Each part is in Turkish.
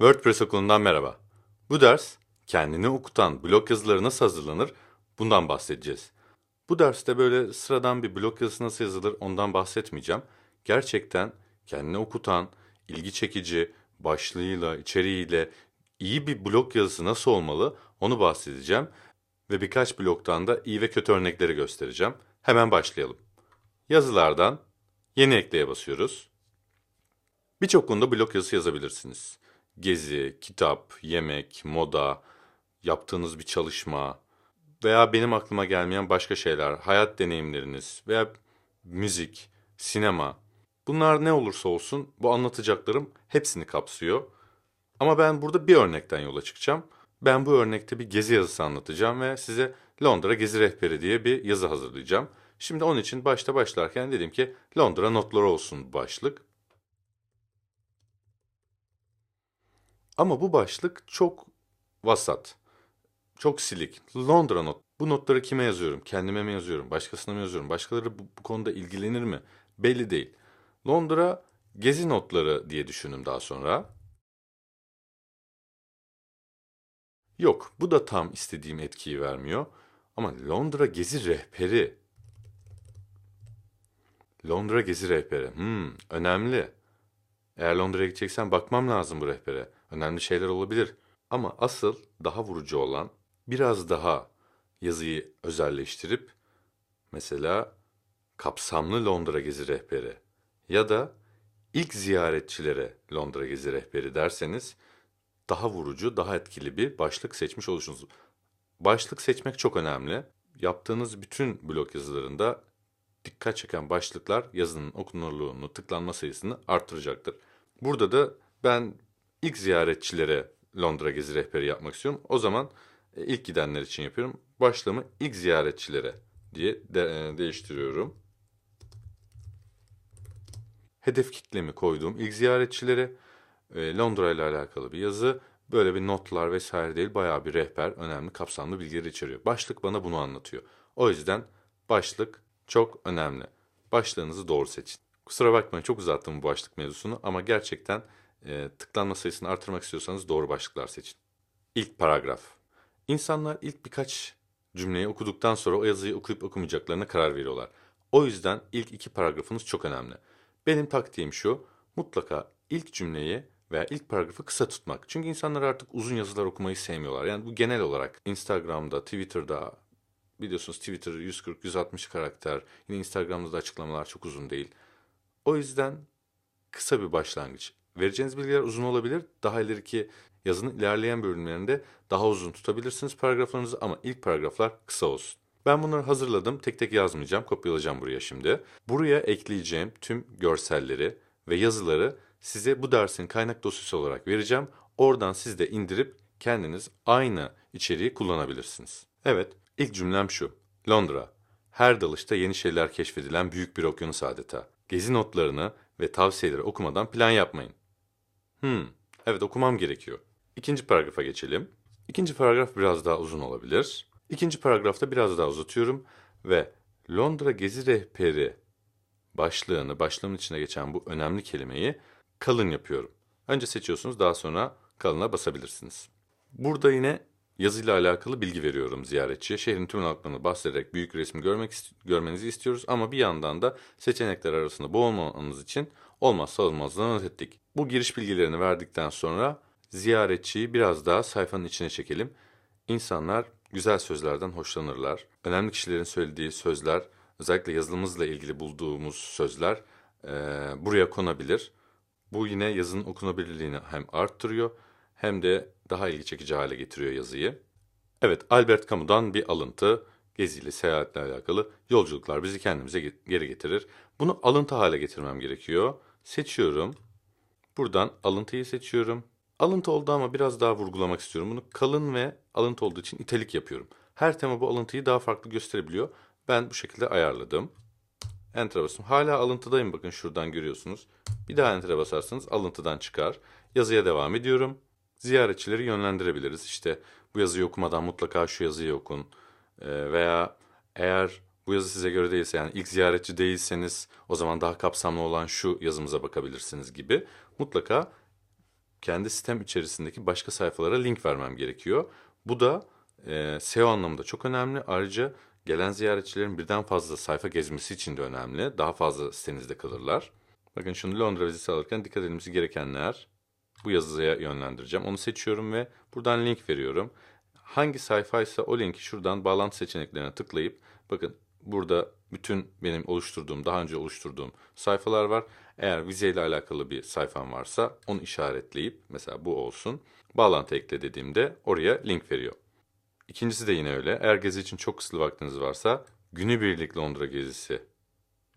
WordPress okulundan merhaba. Bu ders kendini okutan blog yazıları nasıl hazırlanır bundan bahsedeceğiz. Bu derste böyle sıradan bir blog yazısı nasıl yazılır ondan bahsetmeyeceğim. Gerçekten kendini okutan, ilgi çekici, başlığıyla, içeriğiyle iyi bir blog yazısı nasıl olmalı onu bahsedeceğim. Ve birkaç blogdan da iyi ve kötü örnekleri göstereceğim. Hemen başlayalım. Yazılardan yeni ekleye basıyoruz. Birçok konuda blog yazısı yazabilirsiniz. Gezi, kitap, yemek, moda, yaptığınız bir çalışma veya benim aklıma gelmeyen başka şeyler, hayat deneyimleriniz veya müzik, sinema. Bunlar ne olursa olsun bu anlatacaklarım hepsini kapsıyor. Ama ben burada bir örnekten yola çıkacağım. Ben bu örnekte bir gezi yazısı anlatacağım ve size Londra Gezi Rehberi diye bir yazı hazırlayacağım. Şimdi onun için başta başlarken dedim ki Londra notları olsun başlık. Ama bu başlık çok vasat. Çok silik. Londra not. Bu notları kime yazıyorum? Kendime mi yazıyorum? Başkasına mı yazıyorum? Başkaları bu, bu konuda ilgilenir mi? Belli değil. Londra gezi notları diye düşündüm daha sonra. Yok, bu da tam istediğim etkiyi vermiyor. Ama Londra gezi rehberi. Londra gezi rehberi. Hmm, önemli. Eğer Londra'ya gideceksen bakmam lazım bu rehbere. Önemli şeyler olabilir. Ama asıl daha vurucu olan biraz daha yazıyı özelleştirip mesela kapsamlı Londra gezi rehberi ya da ilk ziyaretçilere Londra gezi rehberi derseniz daha vurucu, daha etkili bir başlık seçmiş olursunuz. Başlık seçmek çok önemli. Yaptığınız bütün blog yazılarında dikkat çeken başlıklar yazının okunurluğunu, tıklanma sayısını arttıracaktır. Burada da ben ilk ziyaretçilere Londra gezi rehberi yapmak istiyorum. O zaman e, ilk gidenler için yapıyorum. Başlığımı ilk ziyaretçilere diye de, e, değiştiriyorum. Hedef kitlemi koyduğum ilk ziyaretçilere e, Londra ile alakalı bir yazı. Böyle bir notlar vesaire değil, bayağı bir rehber, önemli, kapsamlı bilgiler içeriyor. Başlık bana bunu anlatıyor. O yüzden başlık çok önemli. Başlığınızı doğru seçin. Kusura bakmayın çok uzattım bu başlık mevzusunu ama gerçekten e, tıklanma sayısını artırmak istiyorsanız doğru başlıklar seçin. İlk paragraf. İnsanlar ilk birkaç cümleyi okuduktan sonra o yazıyı okuyup okumayacaklarına karar veriyorlar. O yüzden ilk iki paragrafınız çok önemli. Benim taktiğim şu, mutlaka ilk cümleyi veya ilk paragrafı kısa tutmak. Çünkü insanlar artık uzun yazılar okumayı sevmiyorlar. Yani bu genel olarak Instagram'da, Twitter'da, biliyorsunuz Twitter 140-160 karakter, yine Instagram'da da açıklamalar çok uzun değil. O yüzden kısa bir başlangıç. Vereceğiniz bilgiler uzun olabilir. Daha ileriki yazının ilerleyen bölümlerinde daha uzun tutabilirsiniz paragraflarınızı ama ilk paragraflar kısa olsun. Ben bunları hazırladım. Tek tek yazmayacağım. Kopyalayacağım buraya şimdi. Buraya ekleyeceğim tüm görselleri ve yazıları size bu dersin kaynak dosyası olarak vereceğim. Oradan siz de indirip kendiniz aynı içeriği kullanabilirsiniz. Evet, ilk cümlem şu. Londra. Her dalışta yeni şeyler keşfedilen büyük bir okyanus adeta. Gezi notlarını ve tavsiyeleri okumadan plan yapmayın. Hmm, evet okumam gerekiyor. İkinci paragrafa geçelim. İkinci paragraf biraz daha uzun olabilir. İkinci paragrafta biraz daha uzatıyorum ve Londra Gezi Rehberi başlığını, başlığın içine geçen bu önemli kelimeyi kalın yapıyorum. Önce seçiyorsunuz, daha sonra kalına basabilirsiniz. Burada yine yazıyla alakalı bilgi veriyorum ziyaretçiye. Şehrin tüm halklarını bahsederek büyük resmi görmek görmenizi istiyoruz ama bir yandan da seçenekler arasında boğulmamanız için olmazsa olmazlarını not ettik. Bu giriş bilgilerini verdikten sonra ziyaretçiyi biraz daha sayfanın içine çekelim. İnsanlar güzel sözlerden hoşlanırlar. Önemli kişilerin söylediği sözler, özellikle yazılımızla ilgili bulduğumuz sözler e, buraya konabilir. Bu yine yazının okunabilirliğini hem arttırıyor hem de daha ilgi çekici hale getiriyor yazıyı. Evet, Albert Camus'dan bir alıntı. Geziyle, seyahatle alakalı yolculuklar bizi kendimize geri getirir. Bunu alıntı hale getirmem gerekiyor. Seçiyorum. Buradan alıntıyı seçiyorum. Alıntı oldu ama biraz daha vurgulamak istiyorum. Bunu kalın ve alıntı olduğu için italik yapıyorum. Her tema bu alıntıyı daha farklı gösterebiliyor. Ben bu şekilde ayarladım. Enter'a basın. Hala alıntıdayım bakın şuradan görüyorsunuz. Bir daha Enter'a basarsanız alıntıdan çıkar. Yazıya devam ediyorum. Ziyaretçileri yönlendirebiliriz. İşte bu yazıyı okumadan mutlaka şu yazıyı okun. Ee, veya eğer bu yazı size göre değilse yani ilk ziyaretçi değilseniz o zaman daha kapsamlı olan şu yazımıza bakabilirsiniz gibi. Mutlaka kendi sitem içerisindeki başka sayfalara link vermem gerekiyor. Bu da e, SEO anlamında çok önemli. Ayrıca gelen ziyaretçilerin birden fazla sayfa gezmesi için de önemli. Daha fazla sitenizde kalırlar. Bakın şunu Londra vizesi alırken dikkat edilmesi gerekenler bu yazıya yönlendireceğim. Onu seçiyorum ve buradan link veriyorum. Hangi sayfaysa o linki şuradan bağlantı seçeneklerine tıklayıp bakın burada bütün benim oluşturduğum, daha önce oluşturduğum sayfalar var. Eğer vizeyle alakalı bir sayfam varsa onu işaretleyip mesela bu olsun. Bağlantı ekle dediğimde oraya link veriyor. İkincisi de yine öyle. Eğer gezi için çok kısıtlı vaktiniz varsa günübirlik Londra gezisi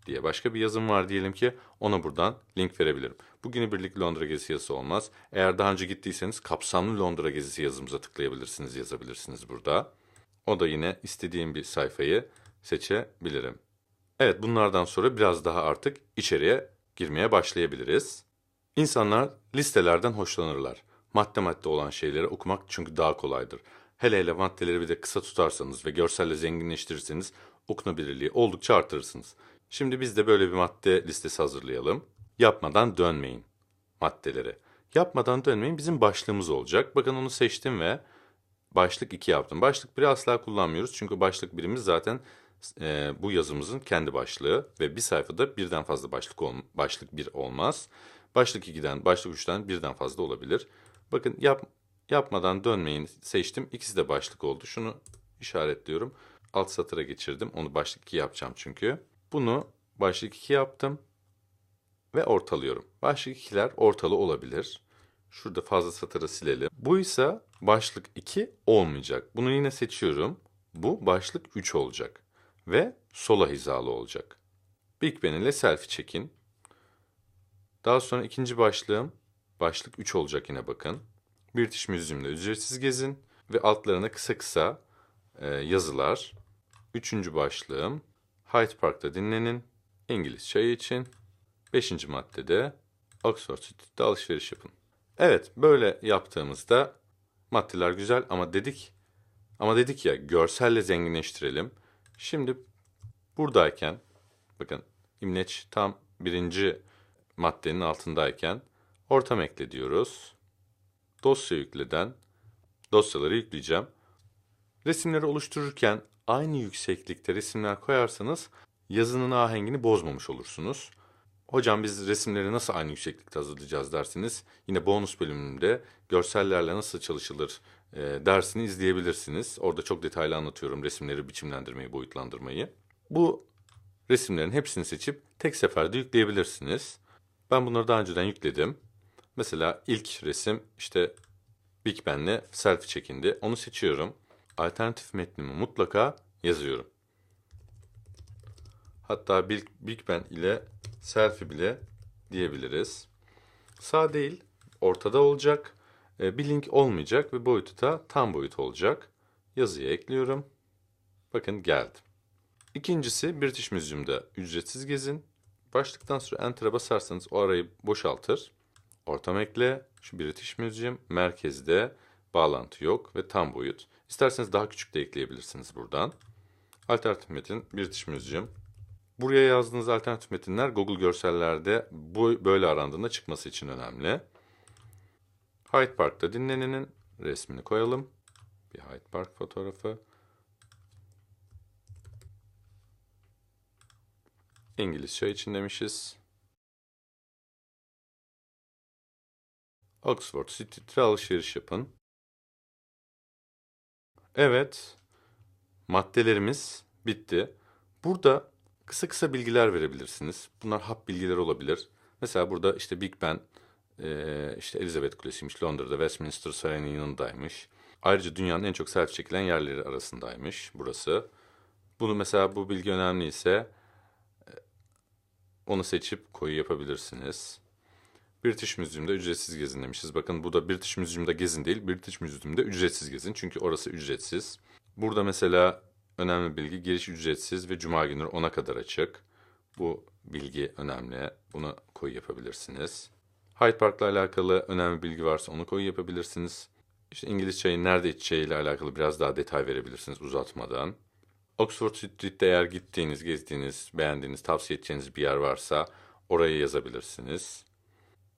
diye başka bir yazım var diyelim ki ona buradan link verebilirim. Bu günübirlik Londra gezisi yazısı olmaz. Eğer daha önce gittiyseniz kapsamlı Londra gezisi yazımıza tıklayabilirsiniz, yazabilirsiniz burada. O da yine istediğim bir sayfayı seçebilirim. Evet bunlardan sonra biraz daha artık içeriye girmeye başlayabiliriz. İnsanlar listelerden hoşlanırlar. Madde madde olan şeyleri okumak çünkü daha kolaydır. Hele hele maddeleri bir de kısa tutarsanız ve görselle zenginleştirirseniz okunabilirliği oldukça artırırsınız. Şimdi biz de böyle bir madde listesi hazırlayalım. Yapmadan dönmeyin maddeleri. Yapmadan dönmeyin bizim başlığımız olacak. Bakın onu seçtim ve başlık 2 yaptım. Başlık 1'i asla kullanmıyoruz çünkü başlık birimiz zaten e, bu yazımızın kendi başlığı ve bir sayfada birden fazla başlık ol, başlık 1 olmaz. Başlık 2'den, başlık 3'ten birden fazla olabilir. Bakın yap, yapmadan dönmeyin seçtim. İkisi de başlık oldu. Şunu işaretliyorum. Alt satıra geçirdim. Onu başlık 2 yapacağım çünkü. Bunu başlık 2 yaptım ve ortalıyorum. Başlık 2'ler ortalı olabilir. Şurada fazla satırı silelim. Bu ise başlık 2 olmayacak. Bunu yine seçiyorum. Bu başlık 3 olacak. Ve sola hizalı olacak. Big Ben ile selfie çekin. Daha sonra ikinci başlığım başlık 3 olacak yine bakın. British Museum'da ücretsiz gezin ve altlarına kısa kısa e, yazılar. Üçüncü başlığım Hyde Park'ta dinlenin. İngiliz çayı için. Beşinci maddede Oxford Street'te alışveriş yapın. Evet böyle yaptığımızda maddeler güzel ama dedik ama dedik ya görselle zenginleştirelim. Şimdi buradayken bakın imleç tam birinci maddenin altındayken ortam ekle diyoruz. Dosya yükleden dosyaları yükleyeceğim. Resimleri oluştururken aynı yükseklikte resimler koyarsanız yazının ahengini bozmamış olursunuz. Hocam biz resimleri nasıl aynı yükseklikte hazırlayacağız dersiniz. Yine bonus bölümünde görsellerle nasıl çalışılır e, dersini izleyebilirsiniz. Orada çok detaylı anlatıyorum resimleri biçimlendirmeyi, boyutlandırmayı. Bu resimlerin hepsini seçip tek seferde yükleyebilirsiniz. Ben bunları daha önceden yükledim. Mesela ilk resim işte Big Ben'le selfie çekindi. Onu seçiyorum. Alternatif metnimi mutlaka yazıyorum. Hatta Big, Ben ile selfie bile diyebiliriz. Sağ değil, ortada olacak. E, bir link olmayacak ve boyutu da tam boyut olacak. Yazıya ekliyorum. Bakın geldi. İkincisi British Museum'da ücretsiz gezin. Başlıktan sonra Enter'a basarsanız o arayı boşaltır. Ortam ekle, şu British Museum, merkezde bağlantı yok ve tam boyut. İsterseniz daha küçük de ekleyebilirsiniz buradan. Alternatif metin British Museum. Buraya yazdığınız alternatif metinler Google görsellerde bu böyle arandığında çıkması için önemli. Hyde Park'ta dinlenenin resmini koyalım. Bir Hyde Park fotoğrafı. İngiliz çay için demişiz. Oxford Street'te alışveriş yapın. Evet, maddelerimiz bitti. Burada kısa kısa bilgiler verebilirsiniz. Bunlar hap bilgiler olabilir. Mesela burada işte Big Ben, e, işte Elizabeth Kulesi'ymiş, Londra'da Westminster Sarayı'nın yanındaymış. Ayrıca dünyanın en çok selfie çekilen yerleri arasındaymış burası. Bunu mesela bu bilgi önemliyse e, onu seçip koyu yapabilirsiniz. British Museum'da ücretsiz gezin demişiz. Bakın bu da British Museum'da gezin değil, British Museum'da ücretsiz gezin. Çünkü orası ücretsiz. Burada mesela önemli bilgi giriş ücretsiz ve cuma günü 10'a kadar açık. Bu bilgi önemli. Buna koyu yapabilirsiniz. Hyde Park'la alakalı önemli bilgi varsa onu koyu yapabilirsiniz. İşte İngiliz çayı nerede içeceğiyle alakalı biraz daha detay verebilirsiniz uzatmadan. Oxford Street'te eğer gittiğiniz, gezdiğiniz, beğendiğiniz, tavsiye edeceğiniz bir yer varsa orayı yazabilirsiniz.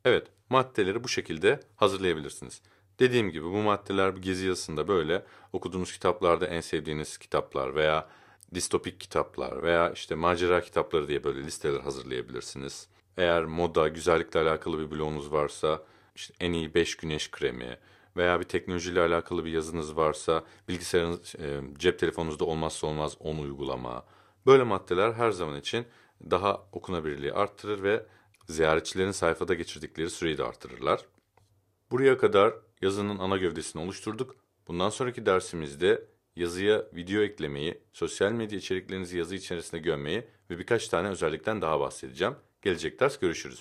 Evet, maddeleri bu şekilde hazırlayabilirsiniz. Dediğim gibi bu maddeler gezi yazısında böyle okuduğunuz kitaplarda en sevdiğiniz kitaplar veya distopik kitaplar veya işte macera kitapları diye böyle listeler hazırlayabilirsiniz. Eğer moda, güzellikle alakalı bir blogunuz varsa işte en iyi 5 güneş kremi veya bir teknolojiyle alakalı bir yazınız varsa bilgisayarınız, e, cep telefonunuzda olmazsa olmaz 10 uygulama. Böyle maddeler her zaman için daha okunabilirliği arttırır ve ziyaretçilerin sayfada geçirdikleri süreyi de artırırlar. Buraya kadar yazının ana gövdesini oluşturduk. Bundan sonraki dersimizde yazıya video eklemeyi, sosyal medya içeriklerinizi yazı içerisine gömmeyi ve birkaç tane özellikten daha bahsedeceğim. Gelecek ders görüşürüz.